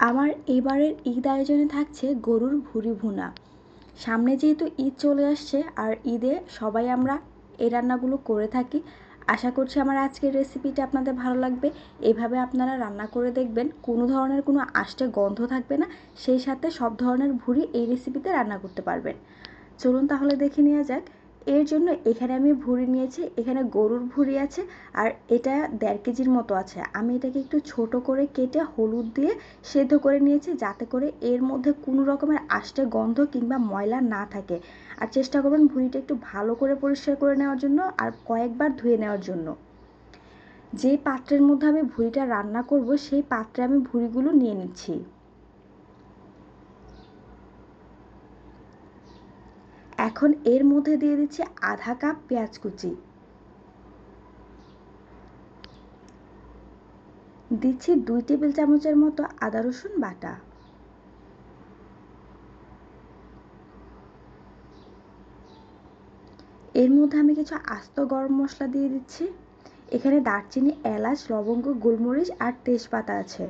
আমার এবারের ঈদ আয়োজনে থাকছে গরুর ভুড়ি ভুনা। সামনে যেহেতু ঈদ চলে আসছে আর ঈদে সবাই আমরা এই রান্নাগুলো করে থাকি, আশা করছি আমার আজকের রেসিপিটা আপনাদের ভালো লাগবে। এভাবে আপনারা রান্না করে দেখবেন, কোনো ধরনের কোনো আষ্টে গন্ধ থাকবে না, সেই সাথে সব ধরনের ভুড়ি এই রেসিপিতে রান্না করতে পারবেন। চলুন তাহলে দেখে নেওয়া যাক এর জন্য এখানে আমি ভুড়ি নিয়েছি, এখানে গরুর ভুড়ি আছে আর এটা দেড় কেজির মতো আছে। আমি এটাকে একটু ছোট করে কেটে হলুদ দিয়ে সেদ্ধ করে নিয়েছি যাতে করে এর মধ্যে কোনো রকমের আষ্টে গন্ধ কিংবা ময়লা না থাকে। আর চেষ্টা করবেন ভুড়িটা একটু ভালো করে পরিষ্কার করে নেওয়ার জন্য আর কয়েকবার ধুয়ে নেওয়ার জন্য। যে পাত্রের মধ্যে আমি ভুড়িটা রান্না করব, সেই পাত্রে আমি ভুড়িগুলো নিয়ে নিচ্ছি। এখন এর মধ্যে দিয়ে দিচ্ছি আধা কাপ পেঁয়াজ কুচি। দিচ্ছি দুই টেবিল চামচের মতো আদা রসুন বাটা। এর মধ্যে আমি কিছু আস্ত গরম মশলা দিয়ে দিচ্ছি। এখানে দারচিনি, এলাচ, লবঙ্গ, গোলমরিচ আর তেজপাতা আছে।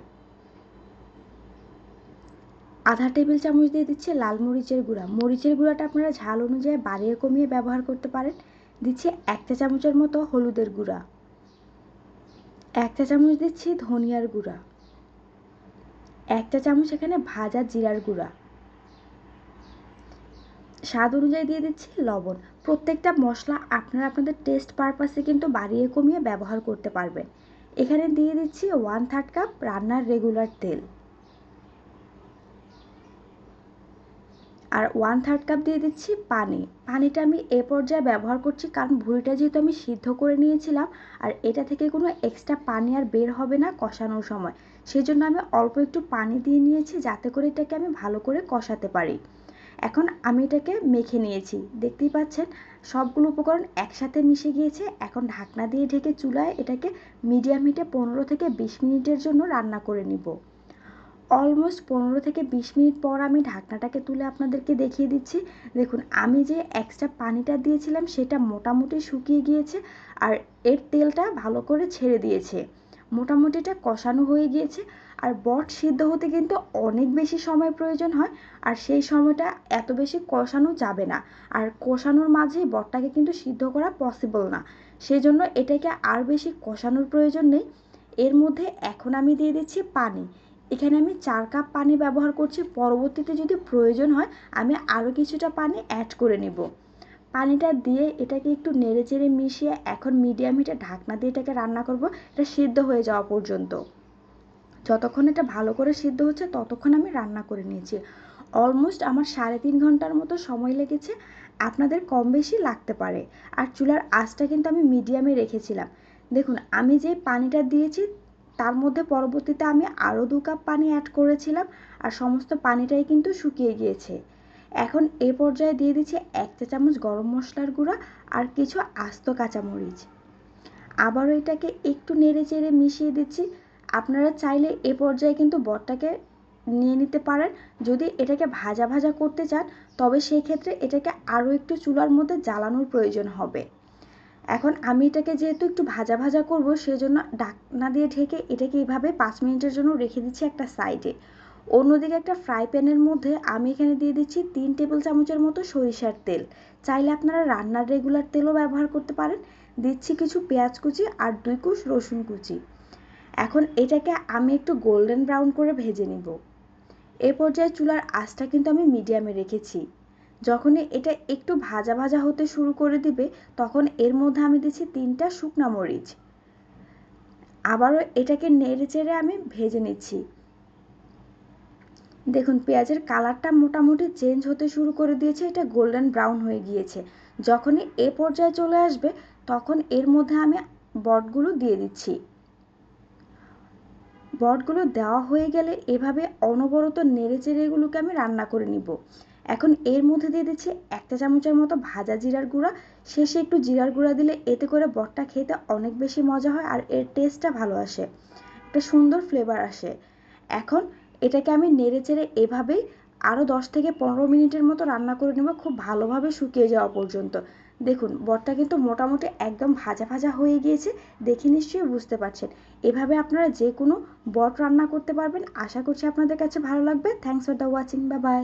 আধা টেবিল চামচ দিয়ে দিচ্ছি লাল মরিচের গুঁড়া। মরিচের গুঁড়াটা আপনারা ঝাল অনুযায়ী বাড়িয়ে কমিয়ে ব্যবহার করতে পারেন। দিচ্ছি এক চা চামচের মতো হলুদের গুঁড়া। এক চা চামচ দিচ্ছি ধনিয়ার গুঁড়া। এক চা চামচ এখানে ভাজা জিরার গুঁড়া। স্বাদ অনুযায়ী দিয়ে দিচ্ছি লবণ। প্রত্যেকটা মশলা আপনারা আপনাদের টেস্ট পারপাসে কিন্তু বাড়িয়ে কমিয়ে ব্যবহার করতে পারবেন। এখানে দিয়ে দিচ্ছি ওয়ান থার্ড কাপ রান্নার রেগুলার তেল। আর ওয়ান থার্ড কাপ দিয়ে দিচ্ছি পানি। পানিটা আমি এ পর্যায়ে ব্যবহার করছি কারণ ভুড়িটা যেহেতু আমি সিদ্ধ করে নিয়েছিলাম, আর এটা থেকে কোনো এক্সট্রা পানি আর বের হবে না কষানোর সময়। সেই জন্য আমি অল্প একটু পানি দিয়ে নিয়েছি যাতে করে এটাকে আমি ভালো করে কষাতে পারি। এখন আমি এটাকে মেখে নিয়েছি। দেখতেই পাচ্ছেন, সবগুলো উপকরণ একসাথে মিশে গিয়েছে। এখন ঢাকনা দিয়ে ঢেকে চুলায় এটাকে মিডিয়াম হিটে পনেরো থেকে বিশ মিনিটের জন্য রান্না করে নিব। অলমোস্ট পনেরো থেকে বিশ মিনিট পর আমি ঢাকনাটাকে তুলে আপনাদেরকে দেখিয়ে দিচ্ছি। দেখুন, আমি যে এক্সট্রা পানিটা দিয়েছিলাম, সেটা মোটামুটি শুকিয়ে গিয়েছে আর এর তেলটা ভালো করে ছেড়ে দিয়েছে। মোটামুটি এটা কষানো হয়ে গিয়েছে আর বট সিদ্ধ হতে কিন্তু অনেক বেশি সময় প্রয়োজন হয় আর সেই সময়টা এত বেশি কষানো যাবে না আর কষানোর মাঝেই বটটাকে কিন্তু সিদ্ধ করা পসিবল না। সেই জন্য এটাকে আর বেশি কষানোর প্রয়োজন নেই। এর মধ্যে এখন আমি দিয়ে দিচ্ছি পানি। এখানে আমি চার কাপ পানি ব্যবহার করছি। পরবর্তীতে যদি প্রয়োজন হয়, আমি আরও কিছুটা পানি অ্যাড করে নেব। পানিটা দিয়ে এটাকে একটু নেড়ে চেড়ে মিশিয়ে এখন মিডিয়াম হিটে ঢাকনা দিয়ে এটাকে রান্না করব। এটা সিদ্ধ হয়ে যাওয়া পর্যন্ত। যতক্ষণ এটা ভালো করে সিদ্ধ হচ্ছে, ততক্ষণ আমি রান্না করে নিয়েছি। অলমোস্ট আমার সাড়ে তিন ঘণ্টার মতো সময় লেগেছে। আপনাদের কম বেশি লাগতে পারে। আর চুলার আঁচটা কিন্তু আমি মিডিয়ামে রেখেছিলাম। দেখুন, আমি যে পানিটা দিয়েছি তার মধ্যে পরবর্তীতে আমি আরও দু কাপ পানি অ্যাড করেছিলাম আর সমস্ত পানিটাই কিন্তু শুকিয়ে গিয়েছে। এখন এ পর্যায়ে দিয়ে দিচ্ছি এক চা চামচ গরম মশলার গুঁড়া আর কিছু আস্ত কাঁচামরিচ। আবারও এটাকে একটু নেড়ে চেড়ে মিশিয়ে দিচ্ছি। আপনারা চাইলে এ পর্যায়ে কিন্তু বটটাকে নিয়ে নিতে পারেন। যদি এটাকে ভাজা ভাজা করতে চান, তবে সেই ক্ষেত্রে এটাকে আরও একটু চুলার মধ্যে জ্বালানোর প্রয়োজন হবে। এখন আমি এটাকে যেহেতু একটু ভাজা ভাজা করব, সেজন্য ডাকনা দিয়ে ঢেকে এটাকে এইভাবে পাঁচ মিনিটের জন্য রেখে দিচ্ছি একটা সাইডে। অন্যদিকে একটা ফ্রাই প্যানের মধ্যে আমি এখানে দিয়ে দিচ্ছি তিন টেবিল চামচের মতো সরিষার তেল। চাইলে আপনারা রান্নার রেগুলার তেলও ব্যবহার করতে পারেন। দিচ্ছি কিছু পেঁয়াজ কুচি আর দুই কুচ রসুন কুচি। এখন এটাকে আমি একটু গোল্ডেন ব্রাউন করে ভেজে নিব। এ পর্যায়ে চুলার আঁচটা কিন্তু আমি মিডিয়ামে রেখেছি। যখনই এটা একটু ভাজা ভাজা হতে শুরু করে দিবে, তখন এর মধ্যে আমি দিচ্ছি তিনটা শুকনা মরিচ। আবারও এটাকে নেড়ে চেড়ে আমি ভেজে নিচ্ছি। দেখুন, পেঁয়াজের কালারটা মোটামুটি চেঞ্জ হতে শুরু করে দিয়েছে, এটা গোল্ডেন ব্রাউন হয়ে গিয়েছে। যখনই এ পর্যায়ে চলে আসবে, তখন এর মধ্যে আমি বটগুলো দিয়ে দিচ্ছি। বটগুলো দেওয়া হয়ে গেলে এভাবে অনবরত নেড়ে চেড়ে এগুলোকে আমি রান্না করে নিব। এখন এর মধ্যে দিয়ে দিচ্ছি একটা চামচের মতো ভাজা জিরার গুঁড়া। শেষে একটু জিরার গুঁড়া দিলে এতে করে বটটা খেতে অনেক বেশি মজা হয় আর এর টেস্টটা ভালো আসে। একটা সুন্দর ফ্লেভার আসে। এখন এটাকে আমি নেড়ে চেড়ে এভাবেই আরও দশ থেকে পনেরো মিনিটের মতো রান্না করে নেব খুব ভালোভাবে শুকিয়ে যাওয়া পর্যন্ত। দেখুন, বটটা কিন্তু মোটামুটি একদম ভাজা ভাজা হয়ে গিয়েছে, দেখে নিশ্চয়ই বুঝতে পারছেন। এভাবে আপনারা যে কোনো বট রান্না করতে পারবেন। আশা করছি আপনাদের কাছে ভালো লাগবে। থ্যাংকস ফর দ্য ওয়াচিং বা বাই